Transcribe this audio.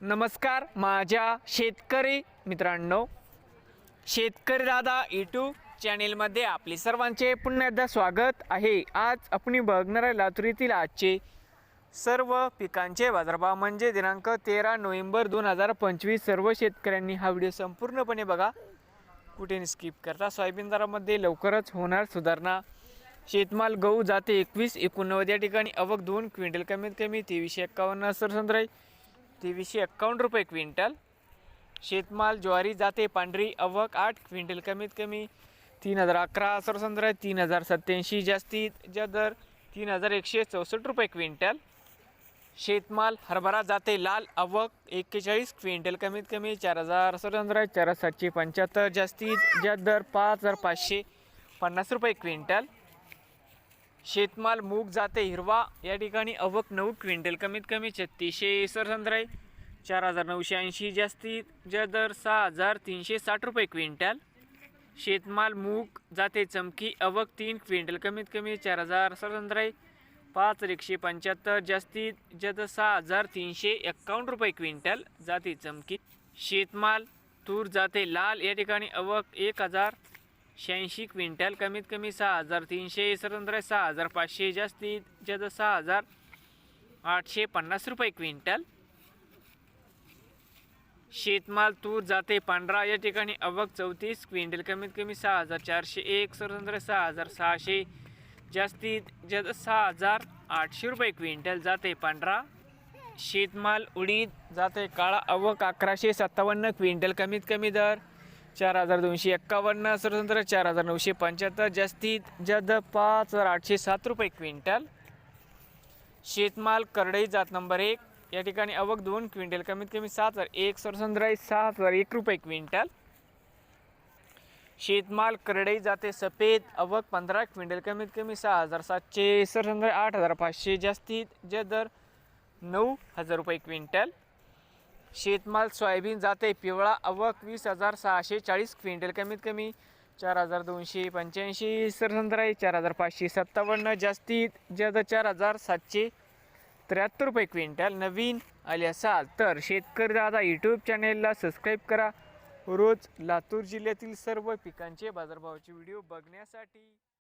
नमस्कार माझ्या शेतकरी मित्रांनो. शेतकरी दादा यूट्यूब चॅनेलमध्ये आपले सर्वांचे पुन्हा एकदा स्वागत आहे. आज आपण बघणार आहे लातूर येथील आजचे सर्व पिकांचे बाजारभाव. म्हणजे दिनांक तेरा नोव्हेंबर दोन हजार पंचवीस सर्व शेतकऱ्यांनी हा व्हिडिओ संपूर्णपणे बघा. कुठे स्किप करता? सोयाबीन दरामध्ये लवकरच होणार सुधारणा. शेतमाल गहू जाते एकवीस एकोणनव्वद या ठिकाणी अवक दोन क्विंटल कमीत कमी तेवीसशे एक्कावन्न सरसंद्राई तेवीसशे एक्कावन्न रुपये क्विंटल. शेतमाल ज्वारी जाते पांढरी अवक आठ क्विंटल कमीत कमी तीन हजार अकरा सरसंद्र तीन हजार सत्याऐंशी जास्तीत जा दर तीन हजार एकशे चौसष्ट रुपये क्विंटल. शेतमाल हरभरा जाते लाल अवक एक्केचाळीस क्विंटल कमीत कमी चार हजार सरसंद्र चार सातशे पंच्याहत्तर जास्तीत ज्या दर पाच हजार पाचशे पन्नास रुपये क्विंटल. शेतमाल मूग जाते हिरवा या ठिकाणी अवक नऊ क्विंटल कमीत कमी छत्तीसशे सरसंद्राई चार हजार नऊशे ऐंशी जास्तीत जा दर सहा हजार तीनशे साठ रुपये क्विंटल. शेतमाल मूग जाते चमकी अवक तीन क्विंटल कमीत कमी चार हजार सरसंद्राई पाच हजार एकशे पंच्याहत्तर जास्तीत जद सहा हजार तीनशे एक्कावन्न रुपये क्विंटल जाते चमकी. शेतमाल तूर जाते लाल या ठिकाणी अवक एक हजार शहाऐंशी क्विंटल कमीत कमी सहा हजार तीनशे सरंद्र सहा हजार पाचशे जास्तीत जद सहा हजार आठशे पन्नास रुपये क्विंटल. शेतमाल तूर जाते पांढरा या ठिकाणी अवक चौतीस क्विंटल कमीत कमी सहा हजार चारशे एक स्वतंत्र सहा हजार सहाशे जास्तीत जद सहा हजार आठशे रुपये क्विंटल जाते पांढरा. शेतमाल उडीद जाते काळा अवक अकराशे सत्तावन्न क्विंटल कमीत कमी दर चार हजार दोनशे एक्कावन्न स्वतंत्र चार हजार नऊशे पंच्याहत्तर जास्तीत जद पाच हजार आठशे सात रुपये क्विंटल. शेतमाल करडई जात नंबर एक या ठिकाणी अवक दोन क्विंटल कमीत कमी सात हजार एक सरसंद्राई सात हजार एक रुपये क्विंटल. शेतमाल करडई जाते सफेद अवक पंधरा क्विंटल कमीत कमी सहा हजार सातशे सरसंद्राई आठ हजार पाचशे जास्तीत जे दर नऊ हजार रुपये क्विंटल. शेतमाल सोयाबीन जाते पिवळा अवक वीस हजार सहाशे चाळीस क्विंटल कमीत कमी. चार हजार दोनशे पंच्याऐंशी सरसंद्राई चार हजार पाचशे सत्तावन्न जास्तीत जास्त चार हजार सातशे त्र्याहत्तर रुपये क्विंटल. नवीन आले असाल तर शेतकरी दादा यूट्यूब चॅनेलला सबस्क्राईब करा. रोज लातूर जिल्ह्यातील सर्व पिकांचे बाजारभावाचे व्हिडिओ बघण्यासाठी